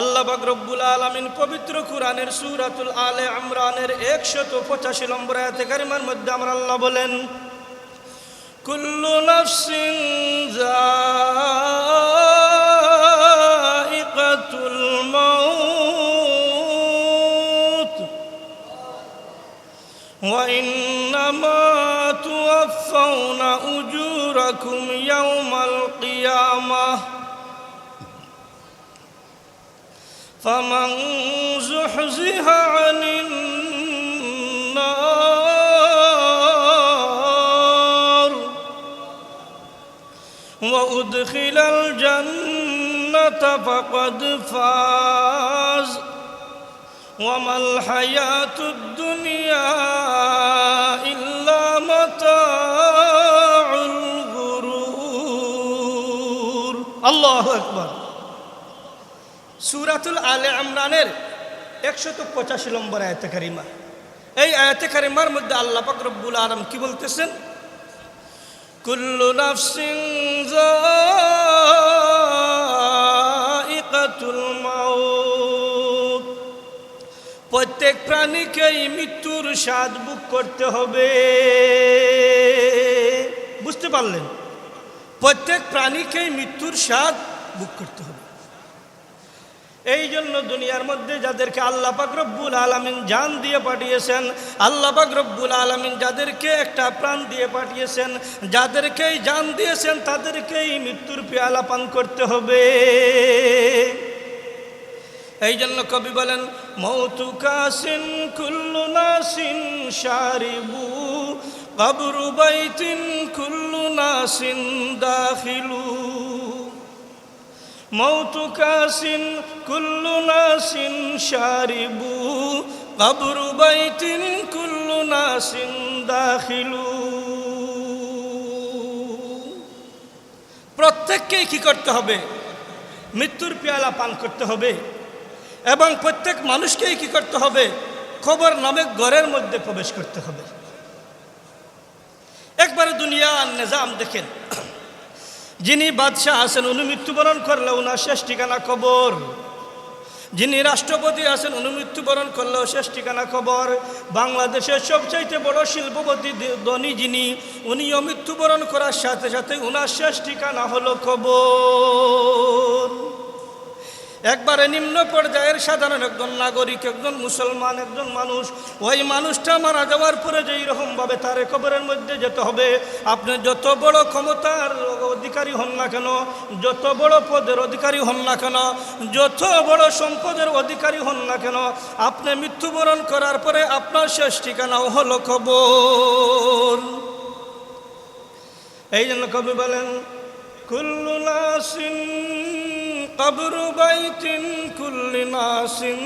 আল্লাহ রব্বুল আলমিন পবিত্র কুরানের সুরাতুল আলে আমরানের একশত পঁচাশি নম্বর আয়াতেকারিমার মধ্যে আমরা আল্লাহ বলেন, কুল্লু নফসিন জাইকাতুল মাউত, ওয়া ইন্নামা তুওয়াফাউনা উজুরাকুম ইয়াউমাল কিয়ামাহ فمن زحزح عن النار وأدخل الجنة فقد فاز وما الحياة الدنيا إلا متاع الغرور. الله أكبر. সুরাতুল আলে ইমরানের একশত পঁচাশি নম্বর আয়তে কারিমা। এই আয়তে কারিমার মধ্যে আল্লাহ রব্বুল আলম কি বলতেছেন? কুল্লু মাউত। প্রত্যেক প্রাণীকেই মৃত্যুর স্বাদ বুক করতে হবে। বুঝতে পারলেন? প্রত্যেক প্রাণীকেই মৃত্যুর স্বাদ বুক করতে হবে। এই জন্য দুনিয়ার মধ্যে যাদেরকে আল্লাহ পাক রব্বুল আলমিন জান দিয়ে পাঠিয়েছেন, আল্লাহ পাক রব্বুল আলমিন যাদেরকে একটা প্রাণ দিয়ে পাঠিয়েছেন, যাদেরকেই জান দিয়েছেন তাদেরকেই মৃত্যুর পেয়ালা পান করতে হবে। এই জন্য কবি বলেন, মৌতু কাসিন কুল্লু নাসিন সারিবু কবরু বাইতিন কুল্লু নাসিন দাখিলু। মৌতু কাসিন কুল্লু শারিবু। কবরু বাইতিন, কুল্লু নাসিন দাখিলু। প্রত্যেককেই কি করতে হবে? মৃত্যুর পেয়ালা পান করতে হবে। এবং প্রত্যেক মানুষকেই কি করতে হবে? খবর নামে ঘরের মধ্যে প্রবেশ করতে হবে। একবারে দুনিয়ার নিজাম দেখেন। যিনি বাদশাহ আছেন, উনি মৃত্যুবরণ করলে ওনার শেষ ঠিকানা কবর। যিনি রাষ্ট্রপতি আছেন, উনি মৃত্যুবরণ করলেও শেষ ঠিকানা খবর বাংলাদেশের সবচাইতে বড় শিল্পপতি ধনী যিনি, উনিও মৃত্যুবরণ করার সাথে সাথে উনার শেষ ঠিকানা হলো খবর একবারে নিম্ন পর্যায়ের সাধারণ একজন নাগরিক, একজন মুসলমান, একজন মানুষ, ওই মানুষটা মারা যাওয়ার পরে যেই রকমভাবে তার কবরের মধ্যে যেতে হবে। আপনি যত বড় ক্ষমতার অধিকারী হন না কেন, যত বড় পদের অধিকারী হন না কেন, যত বড় সম্পদের অধিকারী হন না কেন, আপনি মৃত্যুবরণ করার পরে আপনার শেষ ঠিকানাও হলো খবর এই জন্য কবি বলেন, কুল্লু নাসিন কবর বাইতিন কুল্লি নাসিন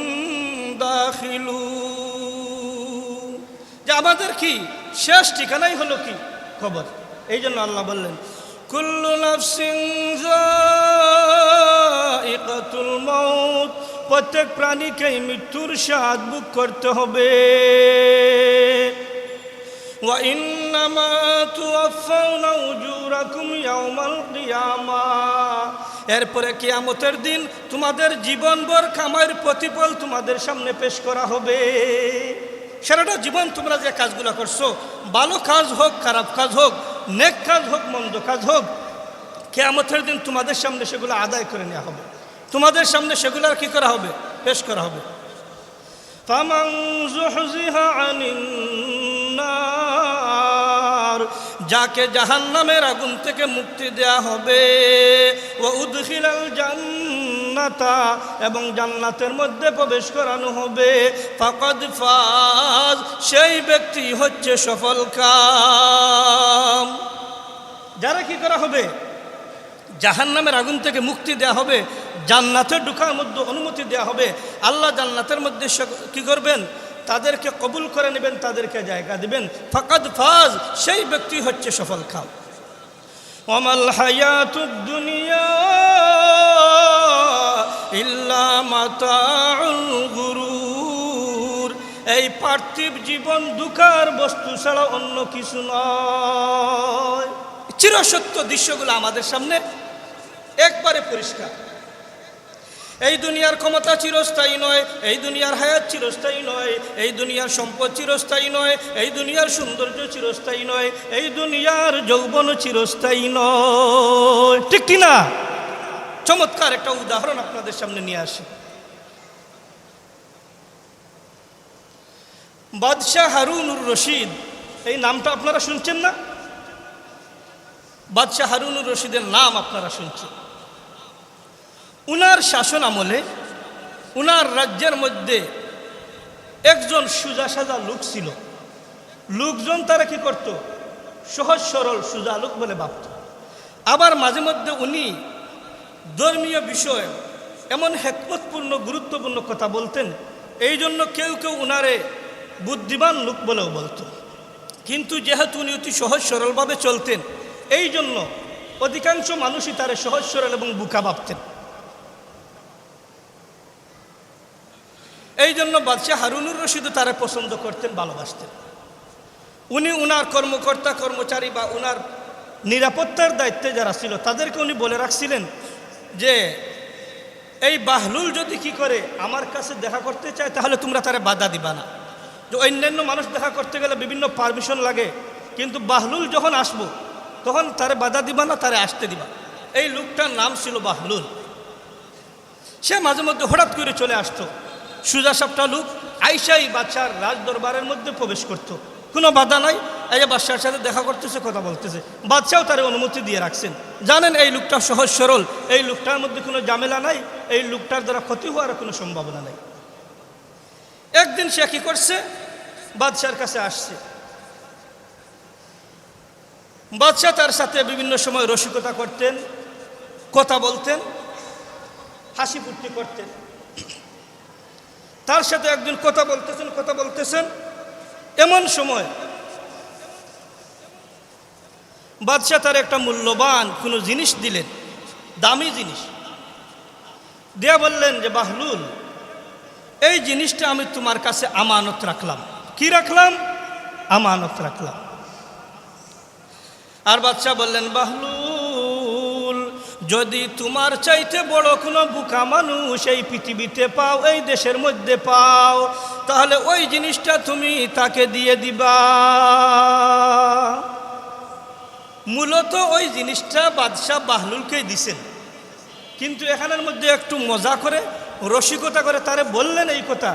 দাখিলু যে আমাদের কি শেষ ঠিকানাই হলো কি খবর এই জন্য আল্লাহ বললেন কুল্লু নাফসিন যায়িকাতুল মাউত প্রত্যেক প্রাণীকেই মৃত্যুর স্বাদ বুক করতে হবে وإنما توفون أجوركم يوم القيامة এরপরে কেয়ামতের দিন তোমাদের জীবনভর কামাইয়ের প্রতিফল তোমাদের সামনে পেশ করা হবে। সেরাটা জীবন তোমরা যে কাজগুলো করছ, ভালো কাজ হোক, খারাপ কাজ হোক, নেক কাজ হোক, মন্দ কাজ হোক, কেয়ামতের দিন তোমাদের সামনে সেগুলো আদায় করে নেওয়া হবে। তোমাদের সামনে সেগুলো আর কি করা হবে? পেশ করা হবে। যাকে জাহান নামের আগুন থেকে মুক্তি দেয়া হবে। ও উদ্খিলাল জান্নাতা, এবং জান্নাতের মধ্যে প্রবেশ করানো হবে। ফকদ ফাজ, সেই ব্যক্তি হচ্ছে সফল কাম। যারা কি করা হবে? জাহান নামের আগুন থেকে মুক্তি দেয়া হবে জান্নাতের ঢুকার মধ্যে অনুমতি দেয়া হবে। আল্লাহ জান্নাতের মধ্যে কি করবেন? তাদেরকে কবুল করে নেবেন, তাদেরকে জায়গা দিবেন। ফাকাদ ফাজ, সেই ব্যক্তি হচ্ছে সফল খাম অমাল হায়াতুদ দুনিয়া ইল্লা মাতাউল গুরুর। এই পার্থিব জীবন দুঃখার বস্তু ছাড়া অন্য কিছু নয়। চিরসত্য দৃশ্যগুলো আমাদের সামনে একবারে পরিষ্কার। এই দুনিয়ার ক্ষমতা চিরস্থায়ী নয়, এই দুনিয়ার হায়াত চিরস্থায়ী নয়, এই দুনিয়ার সম্পদ চিরস্থায়ী নয়, এই দুনিয়ার সৌন্দর্য চিরস্থায়ী নয়, এই দুনিয়ার যৌবন চিরস্থায়ী নয়। ঠিক কি না? চমৎকার একটা উদাহরণ আপনাদের সামনে নিয়ে আসি। বাদশাহ হারুনুর রশিদ, এই নামটা আপনারা শুনছেন না? বাদশাহ হারুনুর রশিদের নাম আপনারা শুনছেন। উনার শাসন আমলে উনার রাজ্যের মধ্যে একজন সুজা সাজা লোক ছিল। লোকজন তারা কি করত? সহজ সরল সুজা লোক বলে ভাবত। আবার মাঝে মধ্যে উনি ধর্মীয় বিষয়ে এমন হেকমতপূর্ণ, গুরুত্বপূর্ণ কথা বলতেন, এই জন্য কেউ কেউ উনারে বুদ্ধিমান লোক বলেও বলতো। কিন্তু যেহেতু উনি অতি সহজ সরলভাবে চলতেন, এই জন্য অধিকাংশ মানুষই তারে সহজ সরল এবং বুকা ভাবতেন। এই জন্য বাদশাহ হারুনুর রশিদও তারা পছন্দ করতেন, ভালোবাসতেন। উনি উনার কর্মকর্তা, কর্মচারী বা উনার নিরাপত্তার দায়িত্বে যারা ছিল, তাদেরকে উনি বলে রাখছিলেন যে, এই বাহলুল যদি কি করে আমার কাছে দেখা করতে চায়, তাহলে তোমরা তারা বাধা দিবা না। যে অন্যান্য মানুষ দেখা করতে গেলে বিভিন্ন পারমিশন লাগে, কিন্তু বাহলুল যখন আসব, তখন তারে বাধা দিবা না, তারে আসতে দিবা। এই লোকটার নাম ছিল বাহলুল। সে মাঝে মধ্যে হঠাৎ করে চলে আসতো। সুজা সাপটা লোক আইসাই বাচ্চার রাজ দরবারের মধ্যে প্রবেশ করত। কোনো বাধা নাই, এই যে বাচ্চার সাথে দেখা করতেছে, কথা বলতেছে। বাচ্চাও তার অনুমতি দিয়ে রাখছেন। জানেন, এই লোকটা সহজ সরল। এই লোকটার মধ্যে কোনো ঝামেলা নাই, এই লোকটার দ্বারা ক্ষতি হওয়ার কোনো সম্ভাবনা নাই। একদিন সে কি করছে? বাদশার কাছে আসছে। বাদশাহ তার সাথে বিভিন্ন সময় রসিকতা করতেন, কথা বলতেন হাসি ফুর্তি করতেন। তার সাথে একজন কথা বলতেছেন কথা বলতেছেন। এমন সময় বাদশাহ তার একটা মূল্যবান কোনো জিনিস দিলেন, দামি জিনিস। দিয়া বললেন যে, বাহলুল, এই জিনিসটা আমি তোমার কাছে আমানত রাখলাম। কি রাখলাম? আমানত রাখলাম। আর বাচ্চা বললেন, বাহলুল যদি তোমার চাইতে বড় কোনো বুকা মানুষ এই পৃথিবীতে পাও, এই দেশের মধ্যে পাও, তাহলে ওই জিনিসটা তুমি তাকে দিয়ে দিবা। মূলত ওই জিনিসটা বাদশাহ বাহলুলকে দিছেন। কিন্তু এখানের মধ্যে একটু মজা করে, রসিকতা করে তারে বললেন এই কথা,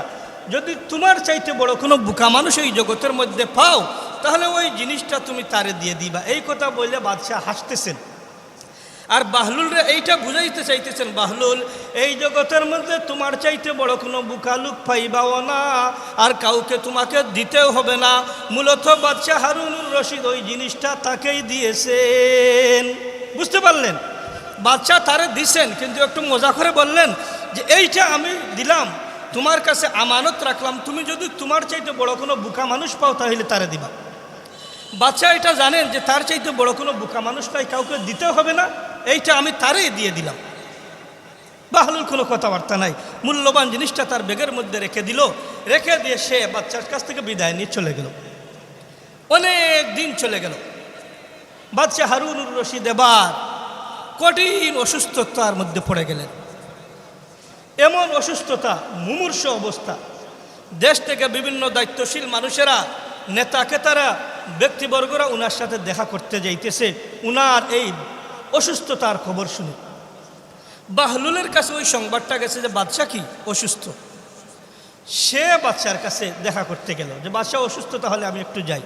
যদি তোমার চাইতে বড় কোনো বুকা মানুষ এই জগতের মধ্যে পাও, তাহলে ওই জিনিসটা তুমি তারে দিয়ে দিবা। এই কথা বললে বাদশাহ হাসতেছেন। আর বাহলুলরা এইটা বুঝাইতে চাইতেছেন, বাহলুল, এই জগতের মধ্যে তোমার চাইতে বড় কোনো বুকা লুক পাইবাও না, আর কাউকে তোমাকে দিতেও হবে না। মূলত বাদশাহ হারুনুর রশিদ ওই জিনিসটা তাকেই দিয়েছেন। বুঝতে পারলেন? বাচ্চা তারে দিছেন, কিন্তু একটু মজা করে বললেন যে, এইটা আমি দিলাম, তোমার কাছে আমানত রাখলাম, তুমি যদি তোমার চাইতে বড় কোনো বুকা মানুষ পাও তাহলে তারে দিবা। বাচ্চা এটা জানেন যে, তার চাইতে বড় কোনো বোকা মানুষ নাই কাউকে দিতে হবে না এইটা আমি তারই দিয়ে দিলাম। বাহলুর কোনো কথাবার্তা নাই। মূল্যবান জিনিসটা তার বেগের মধ্যে রেখে দিল। রেখে দিয়ে সে বাচ্চার কাছ থেকে বিদায় নিয়ে চলে গেল। অনেক দিন চলে গেল। বাচ্চা হারুনুর রশিদ এবার কঠিন অসুস্থতার মধ্যে পড়ে গেলেন। এমন অসুস্থতা, মুমূর্ষ অবস্থা। দেশ থেকে বিভিন্ন দায়িত্বশীল মানুষেরা নেতাকে তারা ব্যক্তিবর্গরা উনার সাথে দেখা করতে যাইতেছে। উনার এই অসুস্থতার খবর শুনে। বাহলুলের কাছে ওই সংবাদটা গেছে যে বাচ্চা কি? অসুস্থ। সে বাচ্চার কাছে দেখা করতে গেল যে বাচ্চা অসুস্থ, তাহলে আমি একটু যাই।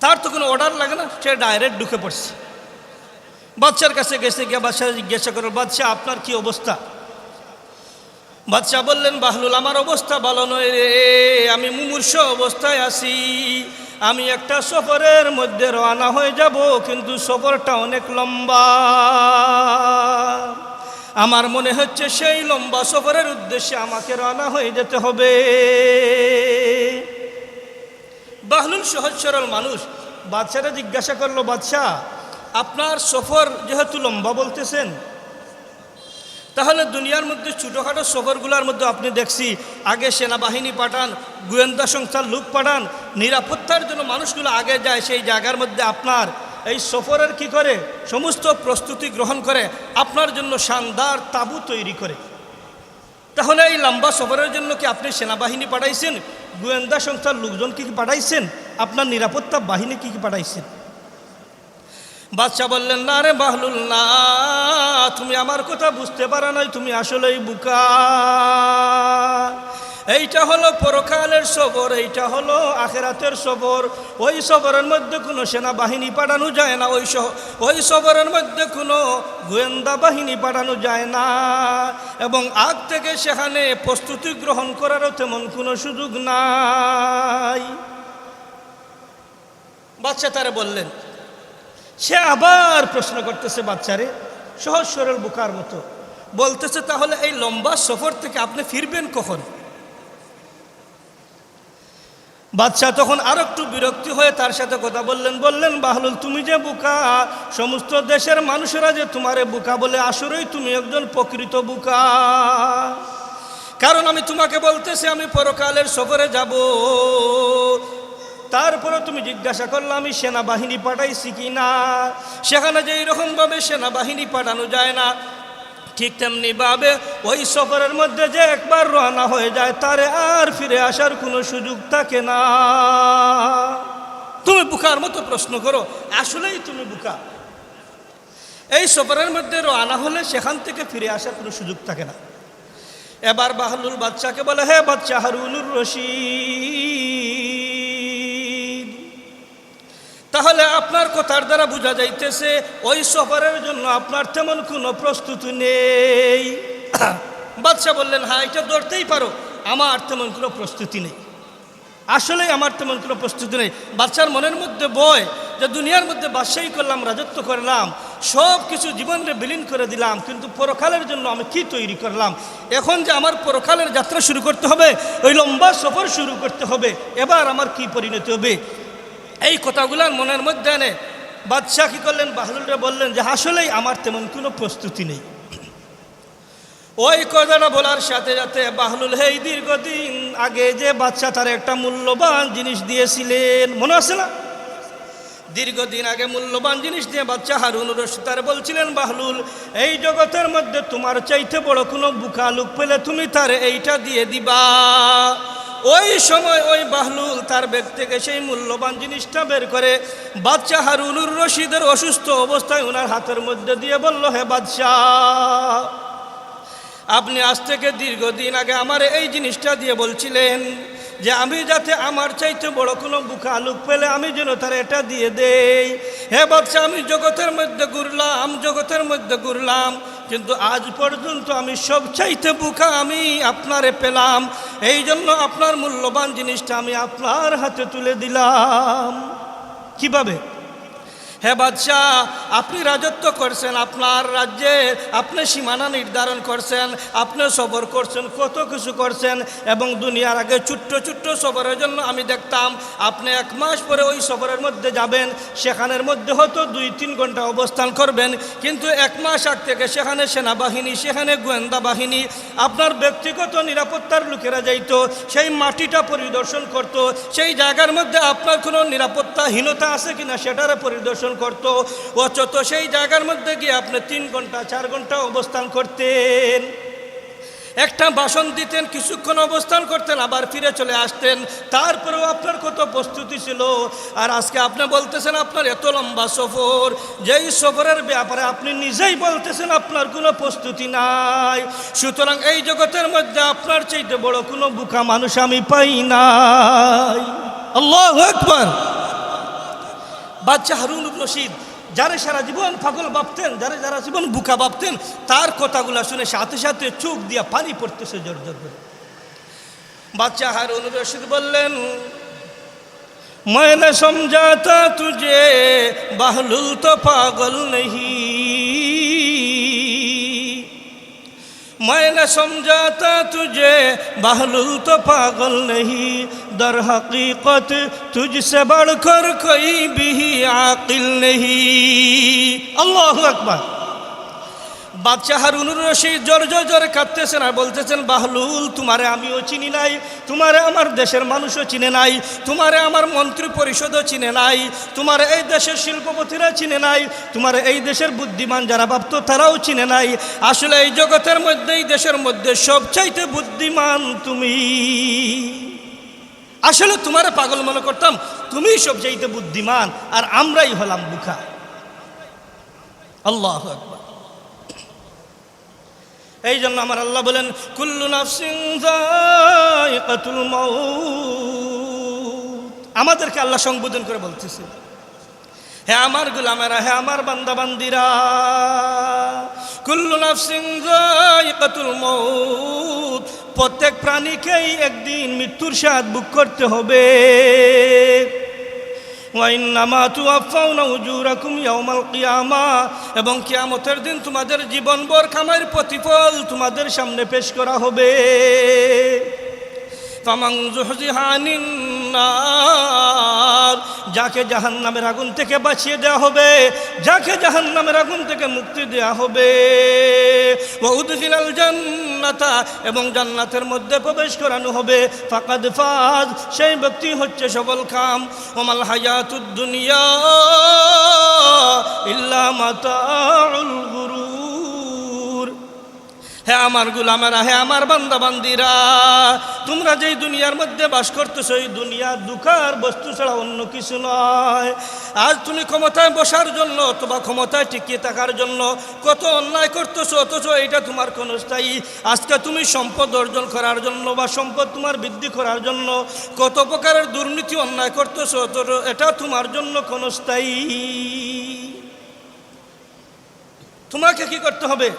তার তো কোনো অর্ডার লাগে না, সে ডাইরেক্ট ঢুকে পড়ছে। বাচ্চার কাছে গেছে গিয়ে বাচ্চা জিজ্ঞাসা করো বাচ্চা আপনার কি অবস্থা? বাচ্চা বললেন, বাহলুল, আমার অবস্থা ভালো নয় রে, আমি মুমূর্ষ অবস্থায় আছি। আমি একটা সফরের মধ্যে রওনা হয়ে যাব, কিন্তু সফরটা অনেক লম্বা। আমার মনে হচ্ছে সেই লম্বা সফরের উদ্দেশ্যে আমাকে রওনা হয়ে যেতে হবে। বাহলুল সহজ সরল মানুষ বাচ্চারা জিজ্ঞাসা করল বাচ্চা আপনার সফর যেহেতু লম্বা বলতেছেন তাহলে দুনিয়ার মধ্যে ছোটোখাটো সফরগুলোর মধ্যে আপনি দেখছি, আগে সেনাবাহিনী পাঠান, গোয়েন্দা সংস্থার লোক পাঠান, নিরাপত্তার জন্য মানুষগুলো আগে যায় সেই জায়গার মধ্যে আপনার। এই সফরের কি করে? সমস্ত প্রস্তুতি গ্রহণ করে, আপনার জন্য শানদার তাবু তৈরি করে। তাহলে এই লম্বা সফরের জন্য কি আপনি সেনাবাহিনী পাঠাইছেন? গোয়েন্দা সংস্থার লোকজন কি কি পাঠাইছেন? আপনার নিরাপত্তা বাহিনী কি কি পাঠাইছেন? বাদশাহ বললেন, না রে বাহলুল না তুমি আমার কথা বুঝতে পারো নাই, তুমি আসলেই বুকা। এইটা হলো পরকালের সবর, এইটা হলো আখেরাতের সবর। ওই সবরের মধ্যে কোনো সেনাবাহিনী পাঠানো যায় না, ওই ওই সবরের মধ্যে কোনো গোয়েন্দা বাহিনী পাঠানো যায় না। এবং আগ থেকে সেখানে প্রস্তুতি গ্রহণ করারও তেমন কোনো সুযোগ নাই। বাচ্চা তারা বললেন সে আবার প্রশ্ন করতেছে, বাচ্চারে, সহজ সরল বুকার মতো। বলতেছে, তাহলে এই লম্বা সফর থেকে আপনি ফিরবেন কখন? বাচ্চা তখন আর একটু বিরক্তি হয়ে তার সাথে কথা বললেন বললেন, বাহলুল, তুমি যে বুকা, সমস্ত দেশের মানুষেরা যে তোমারে বুকা বলে, আসলেই তুমি একজন প্রকৃত বুকা। কারণ আমি তোমাকে বলতেছি, আমি পরকালের সফরে যাব। তারপরে তুমি জিজ্ঞাসা করলে, আমি সেনাবাহিনী পাঠাইছি কি না? সেখানে যে এইরকমভাবে সেনাবাহিনী পাঠানো যায় না, ঠিক তেমনি ভাবে ওই সফরের মধ্যে যে একবার রওনা হয়ে যায়, তারে আর ফিরে আসার কোনো সুযোগ থাকে না। তুমি বুকার মতো প্রশ্ন করো, আসলেই তুমি বুকা। এই সফরের মধ্যে রওনা হলে সেখান থেকে ফিরে আসার কোনো সুযোগ থাকে না। এবার বাহলুল বাচ্চাকে বলে, হে বাচ্চা হারুনুর রশিদ তাহলে আপনার কথার দ্বারা বোঝা যাইতেছে, ওই সফরের জন্য আপনার তেমন কোনো প্রস্তুতি নেই। বাদশাহ বললেন হ্যাঁ এটা ধরতেই পারো, আমার তেমন কোনো প্রস্তুতি নেই। আসলে আমার তেমন কোনো প্রস্তুতি নেই। বাচ্চার মনের মধ্যে বয় যে দুনিয়ার মধ্যে বাদশাহী করলাম, রাজত্ব করলাম, সব কিছু জীবনে বিলীন করে দিলাম, কিন্তু পরকালের জন্য আমি কি তৈরি করলাম? এখন যে আমার পরকালের যাত্রা শুরু করতে হবে, ওই লম্বা সফর শুরু করতে হবে, এবার আমার কি পরিণতি হবে? এই কথাগুলার মনের মধ্যে এনে বাদশাহ কী করলেন? বাহলুলরা বললেন যে, আসলেই আমার তেমন কোনো প্রস্তুতি নেই। ওই কথাটা বলার সাথে সাথে বাহলুল হেই, দীর্ঘদিন আগে যে বাচ্চা তার একটা মূল্যবান জিনিস দিয়েছিলেন। মনে আছে না? দীর্ঘদিন আগে মূল্যবান জিনিস দিয়ে বাচ্চা হারুন রশিদ তার বলছিলেন বাহলুল এই জগতের মধ্যে তোমার চাইতে বড় কোনো বুকা লুক পেলে তুমি তার এইটা দিয়ে দিবা। ওই সময় ওই বাহলুল তার ব্যাগ থেকে সেই মূল্যবান জিনিসটা বের করে বাচ্চা হারুনুর রশিদের অসুস্থ অবস্থায় ওনার হাতের মধ্যে দিয়ে বলল, হে বাদশাহ, আপনি আজ থেকে দীর্ঘদিন আগে আমার এই জিনিসটা দিয়ে বলছিলেন যে আমি যাতে আমার চাইতে বড় কোনো বুকা আলুক পেলে আমি যেন তার এটা দিয়ে দেই। হে বাচ্চা আমি জগতের মধ্যে ঘুরলাম, জগতের মধ্যে ঘুরলাম, কিন্তু আজ পর্যন্ত আমি সব চাইতে বুকা আমি আপনারে পেলাম। এই জন্য আপনার মূল্যবান জিনিসটা আমি আপনার হাতে তুলে দিলাম। কীভাবে? হে বাদশাহ আপনি রাজত্ব করছেন আপনার রাজ্যে, আপনি সীমানা নির্ধারণ করছেন, আপনি সবর করছেন, কত কিছু করছেন, এবং দুনিয়ার আগে ছোট্ট ছোট্ট সবরের জন্য আমি দেখতাম, আপনি এক মাস পরে ওই সবরের মধ্যে যাবেন, সেখানের মধ্যে হয়তো দুই তিন ঘণ্টা অবস্থান করবেন, কিন্তু এক মাস আগ থেকে সেখানে সেনাবাহিনী, সেখানে গোয়েন্দা বাহিনী, আপনার ব্যক্তিগত নিরাপত্তার লোকেরা যাইতো, সেই মাটিটা পরিদর্শন করত, সেই জায়গার মধ্যে আপনার কোনো নিরাপত্তাহীনতা আছে কিনা সেটারে পরিদর্শন করত। অচত সেই জায়গার মধ্যে গিয়ে আপনি তিন ঘণ্টা, চার ঘণ্টা অবস্থান করতেন। একটা বাসন দিতেন, কিছুক্ষণ অবস্থান করতেন, আবার ফিরে চলে আসতেন। তারপরেও আপনার কত প্রস্তুতি ছিল। আর আজকে আপনি বলতেছেন, আপনার এত লম্বা সফর। যেই সফরের ব্যাপারে আপনি নিজেই বলতেছেন, আপনার কোনো প্রস্তুতি নাই। সুতরাং এই জগতের মধ্যে আপনার চাইতে বড় কোনো বুকা মানুষ আমি পাই নাই। আল্লাহ একবার বাচ্চা হারুন রশিদ যারা সারা জীবন পাগল ভাবতেন যারা যারা জীবন বুকা ভাবতেন তার কথাগুলো শুনে সাথে সাথে চোখ দিয়া পানি পড়তেছে জোর জোর করে বাচ্চা হারুন রশিদ বললেন मैंने समझा था तुझे बहलुल तो पागल नहीं میں نہ سمجھاتا تجھے بہلول تو پاگل نہیں در حقیقت تجھ سے بڑھ کر کوئی بھی عاقل نہیں اللہ اکبر বাদশাহ হারুনুর রশিদ জোর জোর জোরে কাঁদতেছেন আর বলতেছেন, বাহলুল, তোমারে আমিও চিনি নাই, তোমারে আমার দেশের মানুষও চিনে নাই, তোমারে আমার মন্ত্রী পরিষদও চিনে নাই, তোমার এই দেশের শিল্পপতিরা চিনে নাই, তোমার এই দেশের বুদ্ধিমান যারা ভাবত তারাও চিনে নাই, আসলে এই জগতের মধ্যে এই দেশের মধ্যে সবচাইতে বুদ্ধিমান তুমি। আসলে তোমারে পাগল মনে করতাম, তুমি সবচাইতে বুদ্ধিমান, আর আমরাই হলাম বুখা আল্লাহ আকবার। এই জন্য আমার আল্লাহ বলেন, কুল্লু মাউত। আমাদেরকে আল্লাহ সংবোধন করে বলতেছে, হে আমার গুলামেরা, হে আমার বান্দা বান্দিরা কুল্লু নাফসিন যায়িকাতুল মাউত, প্রত্যেক প্রাণীকেই একদিন মৃত্যুর স্বাদ বুক করতে হবে। উজুরাকুম কিয়ামা এবং কিয়ামতের দিন তোমাদের জীবনভর খামের প্রতিফল তোমাদের সামনে পেশ করা হবে। নার যাকে জাহান্নামের আগুন থেকে বাঁচিয়ে দেওয়া হবে, যাকে জাহান্নামের আগুন থেকে মুক্তি দেওয়া হবে। ওয়া উদখিলাল জান্নাতা, এবং জান্নাতের মধ্যে প্রবেশ করানো হবে। ফাকাদ ফাজ, সেই ব্যক্তি হচ্ছে সবল খাম ওমাল হায়াতুদ দুনিয়া, ইল্লা মাতাউল গুরুর হে আমার গুলামেরা, হে আমার বান্দা বান্দিরা তোমরা যেই দুনিয়ার মধ্যে বাস করতেছো, এই দুনিয়া দুঃখার বস্তু ছাড়া অন্য কিছু নয়। আজ তুমি ক্ষমতায় বসার জন্য অথবা ক্ষমতায় টিকিয়ে থাকার জন্য কত অন্যায় করতেছো, অথচ এটা তোমার কোনো স্থায়ী। আজকে তুমি সম্পদ অর্জন করার জন্য বা সম্পদ তোমার বৃদ্ধি করার জন্য কত প্রকারের দুর্নীতি, অন্যায় করতেছো, অথচ এটা তোমার জন্য কোনো স্থায়ী। তোমাকে কি করতে হবে?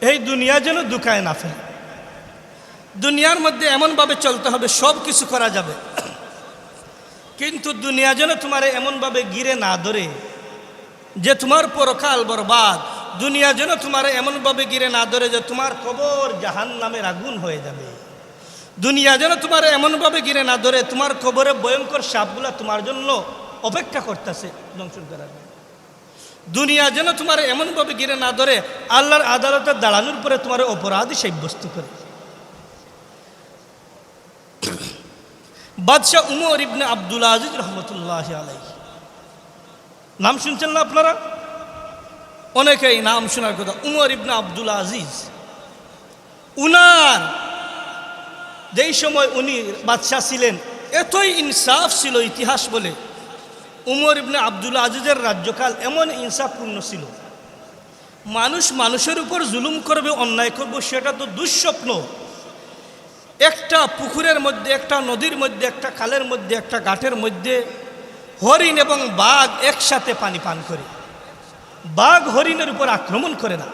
এই দুনিয়া যেন দুকায় না ফেলে। দুনিয়ার মধ্যে এমনভাবে চলতে হবে, সব কিছু করা যাবে। কিন্তু দুনিয়া যেন তোমার এমনভাবে গিরে না ধরে, যে তোমার পরকাল বরবাদ, দুনিয়া যেন তোমার এমনভাবে গিরে না ধরে, যে তোমার কবর জাহান নামের আগুন হয়ে যাবে। দুনিয়া যেন তোমার এমনভাবে গিরে না ধরে, তোমার কবরে ভয়ঙ্কর সাপগুলা তোমার জন্য অপেক্ষা করতেছে দংশন করার। দুনিয়া যেন তোমার এমনভাবে গিরে না ধরে, আল্লাহর আদালতে দাঁড়ানোর পরে তোমার অপরাধী সাব্যস্ত করে। বাদশাহ উমর ইবনে আব্দুল আজিজ রহমতুল্লাহ আলাই নাম শুনছেন না আপনারা? অনেকেই নাম শোনার কথা, উমর ইবনে আব্দুল আজিজ। উনার যেই সময় উনি বাদশাহ ছিলেন, এতই ইনসাফ ছিল ইতিহাস বলে উমর ইবনে আব্দুল আজিজের রাজ্যকাল এমন ইনসাফপূর্ণ ছিল। মানুষ মানুষের উপর জুলুম করবে, অন্যায় করবে, সেটা তো দুঃস্বপ্ন। একটা পুকুরের মধ্যে, একটা নদীর মধ্যে, একটা খালের মধ্যে, একটা ঘাটের মধ্যে হরিণ এবং বাঘ একসাথে পানি পান করে। বাঘ হরিণের উপর আক্রমণ করে না।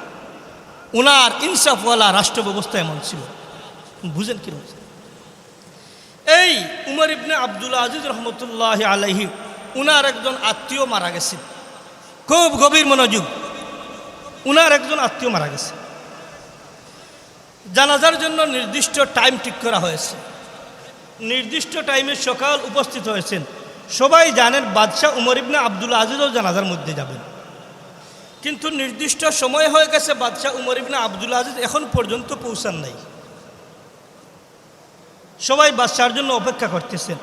ওনার ইনসাফওয়ালা রাষ্ট্র ব্যবস্থা এমন ছিল। বুঝেন কীরকম এই উমর ইবনে আব্দুল আজিজ রহমতুল্লাহ আলহি উনার একজন আত্মীয় মারা গেছে। খুব গভীর মনোযোগ। উনার একজন আত্মীয় মারা গেছে। জানাজার জন্য নির্দিষ্ট টাইম ঠিক করা হয়েছে। নির্দিষ্ট টাইমে সকাল উপস্থিত হয়েছেন। সবাই জানেন বাদশাহ উমর ইবনে আব্দুল আজিজও জানাজার মধ্যে যাবেন। কিন্তু নির্দিষ্ট সময় হয়ে গেছে বাদশাহ উমর ইবনে আব্দুল আজিজ এখন পর্যন্ত পৌঁছান নাই। সবাই বাদশার জন্য অপেক্ষা করতেছেন।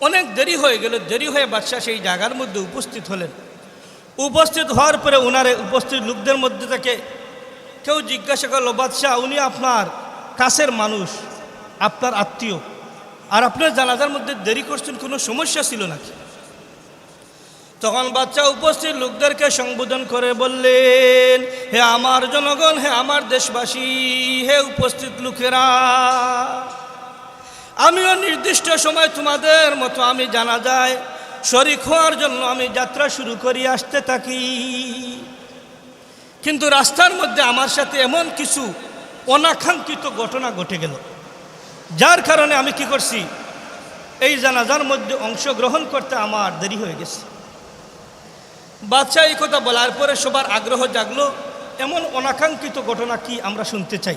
অনেক দেরি হয়ে গেল, দেরি হয়ে বাদশাহ সেই জায়গার মধ্যে উপস্থিত হলেন। উপস্থিত হওয়ার পরে ওনারে উপস্থিত লোকদের মধ্যে থেকে কেউ জিজ্ঞাসা করল, বাদশাহ, উনি আপনার কাছের মানুষ, আপনার আত্মীয়। আর আপনার জানাজার মধ্যে দেরি করছেন, কোনো সমস্যা ছিল নাকি? তখন বাচ্চা উপস্থিত লোকদেরকে সম্বোধন করে বললেন, হে আমার জনগণ, হে আমার দেশবাসী, হে উপস্থিত লোকেরা আমিও নির্দিষ্ট সময় তোমাদের মতো আমি জানা যায়, শরিক হওয়ার জন্য আমি যাত্রা শুরু করি, আসতে থাকি। কিন্তু রাস্তার মধ্যে আমার সাথে এমন কিছু অনাকাঙ্ক্ষিত ঘটনা ঘটে গেল। যার কারণে আমি কি করছি, এই জানাজার মধ্যে অংশগ্রহণ করতে আমার দেরি হয়ে গেছে। বাচ্চা এই কথা বলার পরে সবার আগ্রহ জাগলো, এমন অনাকাঙ্ক্ষিত ঘটনা কি আমরা শুনতে চাই?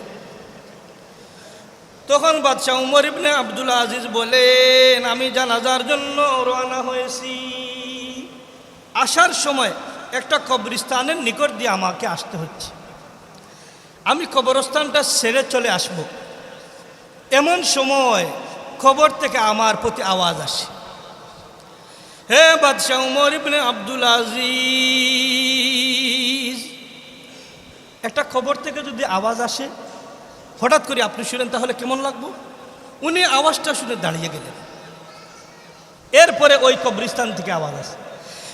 তখন বাদশাহ উমর ইবনে আব্দুল আজিজ বলেন, আমি জানাজার জন্য রওনা হয়েছি। আসার সময় একটা কবরস্থানের নিকট দিয়ে আমাকে আসতে হচ্ছে। আমি কবরস্থানটা ছেড়ে চলে আসব। এমন সময় খবর থেকে আমার প্রতি আওয়াজ আসে। হে বাদশাহ উমর ইবনে আব্দুল আজিজ, একটা খবর থেকে যদি আওয়াজ আসে হঠাৎ করে আপনি শুনেন, তাহলে কেমন লাগবো? উনি আওয়াজটা শুনে দাঁড়িয়ে গেলেন। এরপরে ওই কবরিস্তান থেকে আওয়াজ আসে।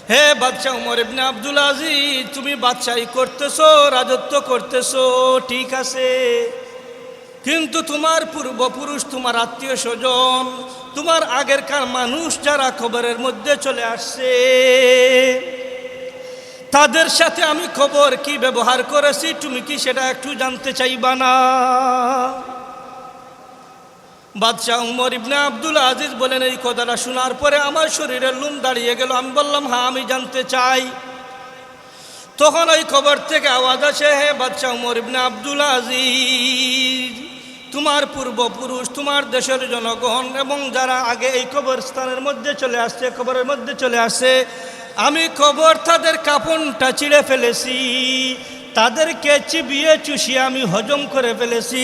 হে বাদশাহ উমর ইবনে আব্দুল আজিজ, তুমি বাদশাহী করতেছো, রাজত্ব করতেছো, ঠিক আছে। কিন্তু তোমার পূর্বপুরুষ, তোমার আত্মীয় স্বজন, তোমার আগেরকার মানুষ যারা খবরের মধ্যে চলে আসছে তাদের সাথে আমি খবর কি ব্যবহার করেছি? তুমি কি সেটা একটু জানতে চাইবা না? বাদশাহ উমর ইবনে আব্দুল আজিজ বলেন, এই কথাটা শোনার পরে আমার শরীরের লুম দাঁড়িয়ে গেল। আমি বললাম হ্যাঁ আমি জানতে চাই। তখন ওই খবর থেকে আওয়াজ আসে, হে বাদশাহ উমর ইবনে আব্দুল আজিজ। তোমার পূর্বপুরুষ, তোমার দেশের জনগণ এবং যারা আগে এই কবরস্থানের মধ্যে চলে আসছে, কবরের মধ্যে চলে আসছে, আমি কবর তাদের কাপড়টা ছিঁড়ে ফেলেছি, তাদেরকে চিবিয়ে চুষিয়ে আমি হজম করে ফেলেছি,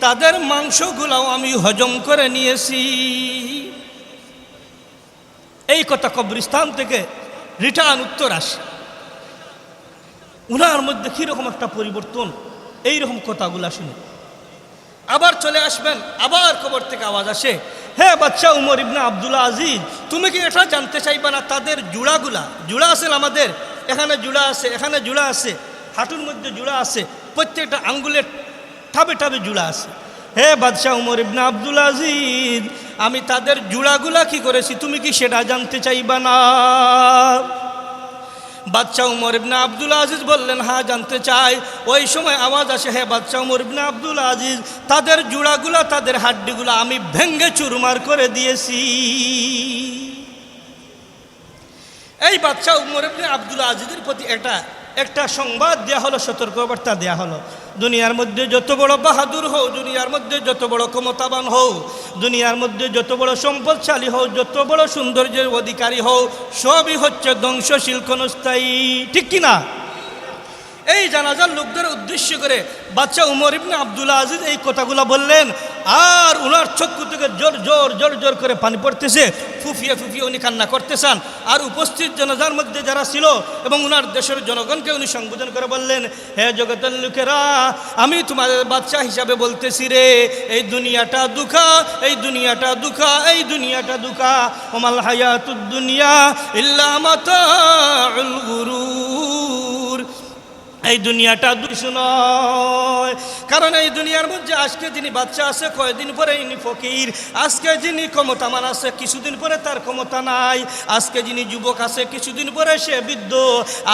তাদের মাংসগুলাও আমি হজম করে নিয়েছি। এই কথা কবরস্থান থেকে রিটার্ন উত্তর আসে। উনার মধ্যে কীরকম একটা পরিবর্তন? এইরকম কথাগুলা শুনে। আবার চলে আসবেন, আবার খবর থেকে আওয়াজ আসে। হ্যাঁ বাচ্চা উমর ইবনা আবদুল্লা আজিজ, তুমি কি এটা জানতে চাইবা না? তাদের জুড়াগুলা, জুড়া আছে আমাদের? এখানে জুড়া আছে, এখানে জুড়া আছে, হাঁটুর মধ্যে জুড়া আছে, প্রত্যেকটা আঙ্গুলের ঠাবে ঠাবে জুড়া আছে। হে বাদশাহ উমর ইবনা আব্দুল আজিজ, আমি তাদের জুড়াগুলা কি করেছি, তুমি কি সেটা জানতে চাইবা না? বাচ্চা উমর ইবনা আব্দুল আজিজ বললেন হ্যাঁ জানতে চাই। ওই সময় আওয়াজ আসে হ্যাঁ বাদশাহ উমর ইবনা আব্দুল আজিজ, তাদের জুড়াগুলা, তাদের হাড্ডিগুলো আমি ভেঙ্গে চুরমার করে দিয়েছি। এই বাচ্চা উমর ইবনে আব্দুল আজিজের প্রতি একটা একটা সংবাদ দেওয়া হলো, সতর্কবার্তা দেওয়া হলো। দুনিয়ার মধ্যে যত বড় বাহাদুর হও, দুনিয়ার মধ্যে যত বড় ক্ষমতাবান হও, দুনিয়ার মধ্যে যত বড় সম্পদশালী হও, যত বড় সৌন্দর্যের অধিকারী হও, সবই হচ্ছে ধ্বংসশীল ক্ষণস্থায়ী। ঠিক কিনা এই জানাজার লোকদের উদ্দেশ্য করে বাচ্চা উমর ইবনে আবদুল্লা আজিজ এই কথাগুলো বললেন, আর উনার চক্ষু থেকে জোর জোর জোর জোর করে পানি পড়তেছে, ফুফিয়ে ফুফিয়ে উনি কান্না করতেছেন। আর উপস্থিত জনতার মধ্যে যারা ছিল এবং উনার দেশের জনগণকে উনি সম্বোধন করে বললেন, হে জগতের লোকেরা, আমি তোমাদের বাচ্চা হিসাবে বলতেছি রে, এই দুনিয়াটা দুঃখা, এই দুনিয়াটা দুঃখা, এই দুনিয়াটা দুঃখা, ওমাল হায়াতুদ দুনিয়া ইল্লা মাতাউল গুরুর। এই দুনিয়াটা দুষ নয়। কারণ এই দুনিয়ার মধ্যে আজকে যিনি বাচ্চা আছে কয়েকদিন পরে ইনি ফকির? আজকে যিনি ক্ষমতামান আছে, কিছুদিন পরে তার ক্ষমতা নাই। আজকে যিনি যুবক আছে, কিছুদিন পরে সে বৃদ্ধ।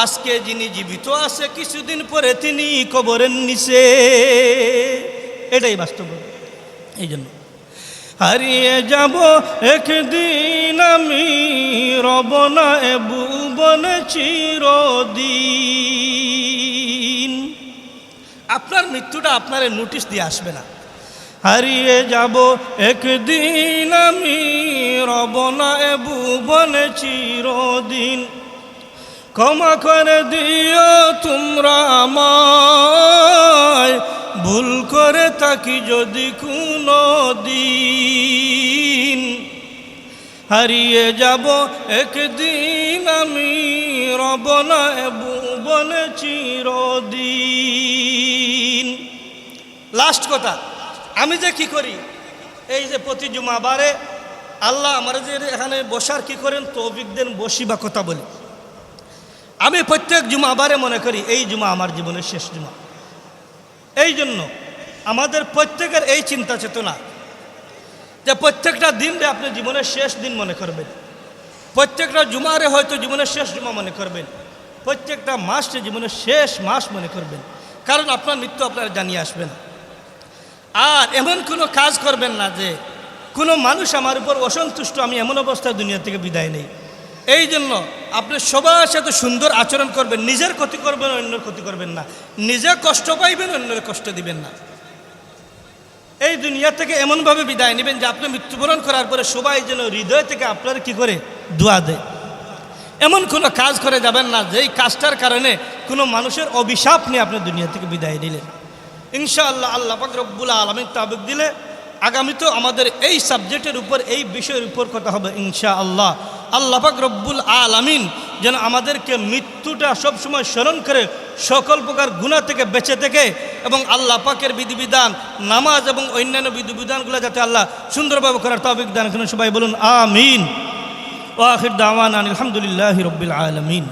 আজকে যিনি জীবিত আছে, কিছুদিন পরে তিনি কবরের নিচে। এটাই বাস্তব। এই জন্য হারিয়ে যাব একদিন আমি রব না এ ভুবন চিরদিন। আপনার মৃত্যুটা আপনার নোটিশ দিয়ে আসবে না। হারিয়ে যাব একদিন আমি রব না এ ভুবন চিরদিন। ক্ষমা করে দিও তোমরা আমায় ভুল করে থাকি যদি কোনো দিন। হারিয়ে যাব একদিন আমি রব না ভুবন চিরদিন। লাস্ট কথা, আমি যে কি করি? এই যে প্রতি জুমাবারে আল্লাহ আমার যে এখানে বসার কি করেন? তৌফিক দেন, বসি বা কথা বলি। আমি প্রত্যেক জুমাবারে মনে করি, এই জুমা আমার জীবনের শেষ জুমা। এই জন্য আমাদের প্রত্যেকের এই চিন্তা চেতনা যে প্রত্যেকটা দিনরে আপনি জীবনের শেষ দিন মনে করবেন। প্রত্যেকটা জুমারে হয়তো জীবনের শেষ জুমা মনে করবেন। প্রত্যেকটা মাসে জীবনের শেষ মাস মনে করবেন। কারণ আপনার মৃত্যু আপনারা জানিয়ে আসবেন আর এমন কোনো কাজ করবেন না যে কোনো মানুষ আমার উপর অসন্তুষ্ট, আমি এমন অবস্থায় দুনিয়া থেকে বিদায় নেই। এই জন্য আপনি সবার সাথে সুন্দর আচরণ করবেন, নিজের ক্ষতি করবেন, অন্যের ক্ষতি করবেন না। নিজে কষ্ট পাইবেন, অন্যের কষ্ট দিবেন না। এই দুনিয়া থেকে এমনভাবে বিদায় নেবেন যে আপনি মৃত্যুবরণ করার পরে সবাই যেন হৃদয় থেকে আপনার কি করে? দোয়া দেয়। এমন কোনো কাজ করে যাবেন না, যেই কাজটার কারণে কোনো মানুষের অভিশাপ নিয়ে আপনি দুনিয়া থেকে বিদায় নিলেন। ইনশাআল্লাহ আল্লাহ পাক রব্বুল আলমীর তাবিক দিলে আগামীতেও আমাদের এই সাবজেক্টের উপর, এই বিষয়ের উপর কথা হবে ইনশা আল্লাহ আল্লাহ পাক রব্বুল আলামিন যেন আমাদেরকে মৃত্যুটা সবসময় স্মরণ করে সকল প্রকার গুণা থেকে বেঁচে থেকে এবং আল্লাহ পাকের বিধিবিধান, নামাজ এবং অন্যান্য বিধিবিধানগুলো যাতে আল্লাহ সুন্দরভাবে করার তৌফিক দান সবাই বলুন, আমিন। ওয়াখির দাওয়ান আলহামদুলিল্লাহ রব্বিল আলমিন।